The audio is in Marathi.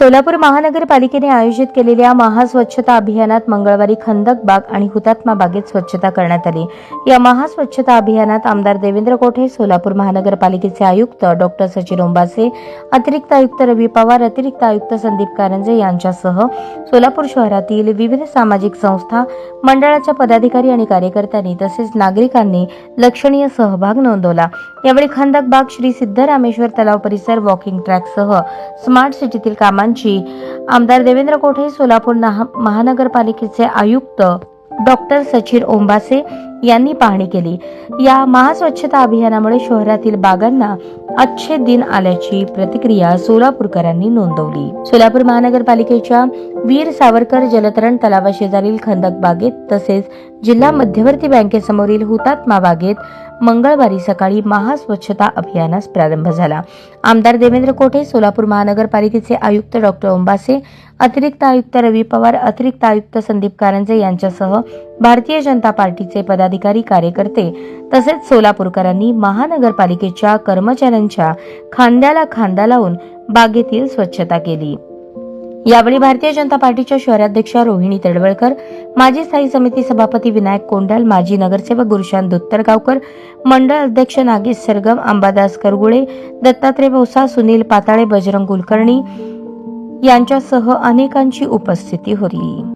सोलापूर महानगरपालिकेने आयोजित केलेल्या महास्वच्छता अभियानात मंगळवारी खंदक बाग आणि हुतात्मा बागेत स्वच्छता करण्यात आली. या महास्वच्छता अभियानात आमदार देवेंद्र कोठे सोलापूर महानगरपालिकेचे आयुक्त डॉक्टर सचिन ओंबासे अतिरिक्त आयुक्त रवी पवार अतिरिक्त आयुक्त संदीप कारंजे यांच्यासह सोलापूर शहरातील विविध सामाजिक संस्था मंडळाच्या पदाधिकारी आणि कार्यकर्त्यांनी तसेच नागरिकांनी लक्षणीय सहभाग नोंदवला. यावेळी खंदक बाग श्री सिद्धरामेश्वर तलाव परिसर वॉकिंग ट्रॅकसह स्मार्ट सिटीतील कामांची आमदार देवेंद्र कोठे सोलापूर महानगरपालिकेचे आयुक्त डॉक्टर सचिन ओंबासे यांनी पाहणी केली. या महास्वच्छता अभियानामुळे शहरातील बागांना अच्छे दिन आल्याची प्रतिक्रिया सोलापूरकरांनी नोंदवली. सोलापूर महानगरपालिकेच्या वीर सावरकर जलतरण तलावाशेजारील खंदक बागेत तसेच जिल्हा मध्यवर्ती बँकेसमोरील हुतात्मा बागेत मंगळवारी सकाळी महास्वच्छता अभियानास प्रारंभ झाला. आमदार देवेंद्र कोठे सोलापूर महानगरपालिकेचे आयुक्त डॉक्टर ओंबासे अतिरिक्त आयुक्त रवी पवार अतिरिक्त आयुक्त संदीप कारंजे यांच्यासह भारतीय जनता पार्टीचे पदाधिकारी कार्यकर्ते तसेच सोलापूरकरांनी महानगरपालिकेच्या कर्मचाऱ्यांच्या खांद्याला खांदा लावून बागेतील स्वच्छता केली. यावेळी भारतीय जनता पार्टीच्या शहराध्यक्षा रोहिणी तडवळकर माजी स्थायी समिती सभापती विनायक कोंडाल माजी नगरसेवक गुरुशांत दुत्तरगावकर मंडळ अध्यक्ष नागेश सरगम अंबादास करगुळे दत्तात्रय भोसा सुनील पाताळे बजरंग कुलकर्णी यांच्यासह अनेकांची उपस्थिती होती.